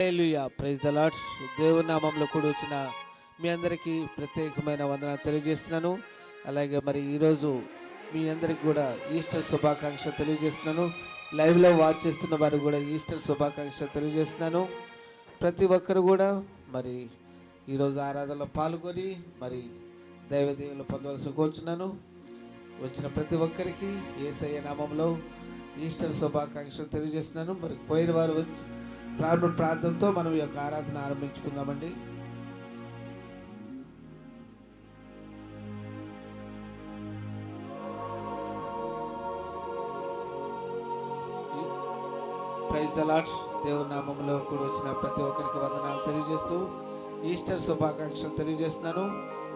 Praise the Lord's దేవుని నామంలో కూడా వచ్చిన మీ అందరికీ ప్రత్యేకమైన వందన తెలియజేస్తున్నాను. అలాగే మరి ఈరోజు మీ అందరికి కూడా ఈస్టర్ శుభాకాంక్ష తెలియజేస్తున్నాను. లైవ్లో వాచ్ చేస్తున్న వారు కూడా ఈస్టర్ శుభాకాంక్ష తెలియజేస్తున్నాను. ప్రతి ఒక్కరు కూడా మరి ఈరోజు ఆరాధనలో పాల్గొని మరి దైవ పొందవలసి కోరుచున్నాను. వచ్చిన ప్రతి ఒక్కరికి ఏసయ్య నామంలో ఈస్టర్ శుభాకాంక్షలు తెలియజేస్తున్నాను. మరి పోయిన వారు వచ్చి ప్రారంభ ప్రార్థనతో మనం ఈ యొక్క ఆరాధన ఆరంభించుకుందామండి. ప్రైజ్ ద లార్డ్స్ దేవుని నామంలో కూడా వచ్చిన ప్రతి ఒక్కరికి వందనాలు తెలియజేస్తూ ఈస్టర్ శుభాకాంక్షలు తెలియజేస్తున్నాను.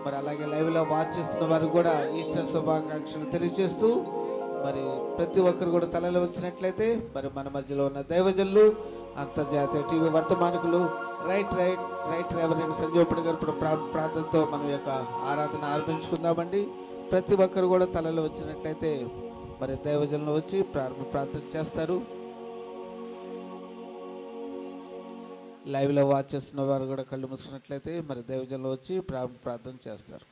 మరి అలాగే లైవ్లో వాచ్ చేస్తున్న వారు కూడా ఈస్టర్ శుభాకాంక్షలు తెలియజేస్తూ మరి ప్రతి ఒక్కరు కూడా తలలో వచ్చినట్లయితే మరి మన మధ్యలో ఉన్న దైవజనులు అంతర్జాతీయ TV వర్తమానికులు right right right reverend Sanjeevapudi గారు ఇప్పుడు ప్రార్థనతో మన యొక్క ఆరాధన ఆరంభించుకుందామండి. ప్రతి ఒక్కరు కూడా తలలో వచ్చినట్లయితే మరి దైవజనులు వచ్చి ప్రారంభ ప్రార్థన చేస్తారు. లైవ్లో వాచ్ చేస్తున్న వారు కూడా కళ్ళు మూసుకున్నట్లయితే మరి దైవజనులు వచ్చి ప్రారంభ ప్రార్థన చేస్తారు.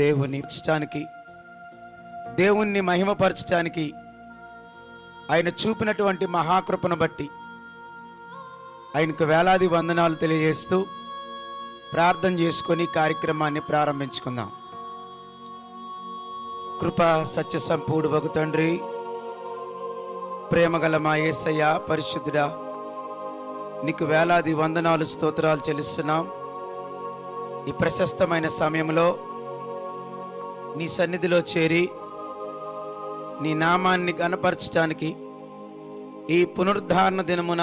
దేవుని ఇచ్చటానికి దేవుణ్ణి మహిమపరచటానికి ఆయన చూపినటువంటి మహాకృపను బట్టి ఆయనకు వేలాది వందనాలు తెలియజేస్తూ ప్రార్థన చేసుకొని కార్యక్రమాన్ని ప్రారంభించుకుందాం. కృప సత్య సంపూడు ఒక తండ్రి ప్రేమగల మా యేసయ్య పరిశుద్ధుడా నీకు వేలాది వందనాలు స్తోత్రాలు చెల్లిస్తున్నాం. ఈ ప్రశస్తమైన సమయంలో నీ సన్నిధిలో చేరి నీ నామాన్ని గనపరచడానికి ఈ పునరుద్ధారణ దినమున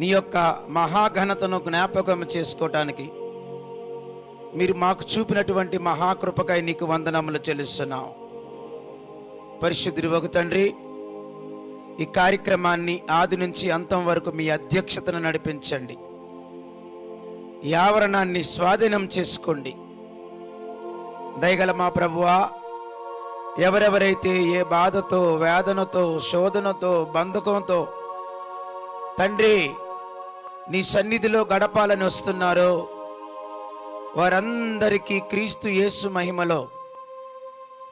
నీ యొక్క మహాఘనతను జ్ఞాపకం చేసుకోవటానికి మీరు మాకు చూపినటువంటి మహాకృపకై నీకు వందనములు చెల్లిస్తున్నాం. పరిశుద్ధి ఒక తండ్రి ఈ కార్యక్రమాన్ని ఆది నుంచి అంతం వరకు మీ అధ్యక్షతను నడిపించండి. ఈ ఆవరణాన్ని స్వాధీనం చేసుకోండి. దయగల మా ప్రభువా? ఎవరెవరైతే ఏ బాధతో వేదనతో శోధనతో బంధకంతో తండ్రి నీ సన్నిధిలో గడపాలని వస్తున్నారో వారందరికీ క్రీస్తు యేసు మహిమలో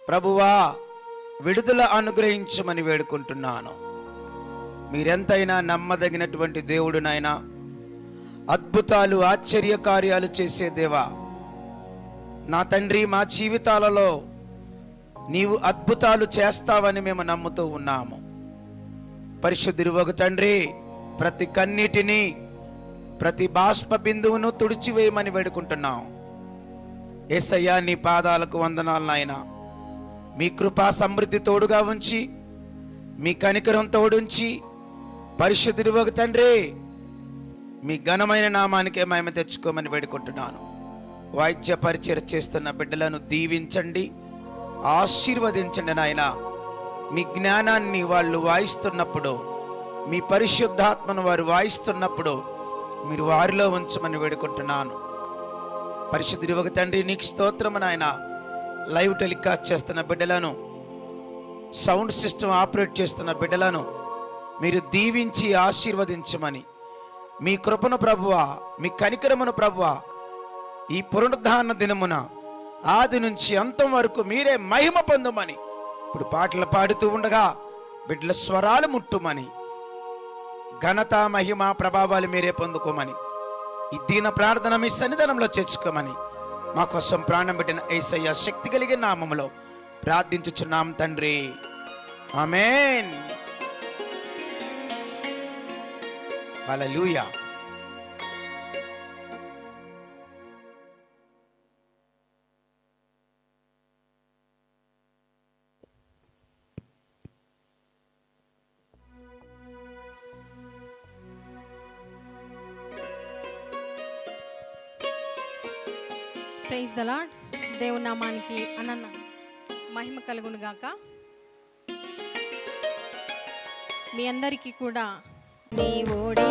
ప్రభువా విడుదల అనుగ్రహించమని వేడుకుంటున్నాను. మీరెంతైనా నమ్మదగినటువంటి దేవుడునైనా అద్భుతాలు ఆశ్చర్య కార్యాలు చేసే దేవా నా తండ్రి మా జీవితాలలో నీవు అద్భుతాలు చేస్తావని మేము నమ్ముతూ ఉన్నాము. పరిశుద్ధుడు ఒక తండ్రి ప్రతి కన్నీటిని ప్రతి బాష్ప బిందువును తుడిచివేయమని వేడుకుంటున్నాం. ఏసయ్యా నీ పాదాలకు వందనాలు నాయన. మీ కృపా సమృద్ధి తోడుగా ఉంచి మీ కనికరం తోడుంచి పరిశుద్ధుడు ఒక తండ్రి మీ ఘనమైన నామానికే మేము తెచ్చుకోమని వేడుకుంటున్నాను. వాయిద్య పరిచయం చేస్తున్న బిడ్డలను దీవించండి ఆశీర్వదించండి నాయన. మీ జ్ఞానాన్ని వాళ్ళు వాయిస్తున్నప్పుడు మీ పరిశుద్ధాత్మను వారు వాయిస్తున్నప్పుడు మీరు వారిలో ఉంచమని వేడుకుంటున్నాను. పరిశుద్ధి ఒక తండ్రి నీకు స్తోత్రము నాయన. లైవ్ టెలికాస్ట్ చేస్తున్న బిడ్డలను సౌండ్ సిస్టమ్ ఆపరేట్ చేస్తున్న బిడ్డలను మీరు దీవించి ఆశీర్వదించమని. మీ కృపను ప్రభువ మీ కనికరమును ప్రభువా ఈ పునరుద్ధారణ దినమున ఆది నుంచి అంతం వరకు మీరే మహిమ పొందమని. ఇప్పుడు పాటలు పాడుతూ ఉండగా బిడ్డల స్వరాలు ముట్టుమని. ఘనత మహిమ ప్రభావాలు మీరే పొందుకోమని. ఈ దీన ప్రార్థన మీ సన్నిధానంలో చేర్చుకోమని. మా కోసం ప్రాణం పెట్టిన ఏసయ్య శక్తి కలిగిన నామములో ప్రార్థించుచున్నాం తండ్రి. Amen. Hallelujah. Praise the Lord దేవుని నామానికి అనన్న మహిమ కలుగును గాక. మీ అందరికీ కూడా నీ ఓడి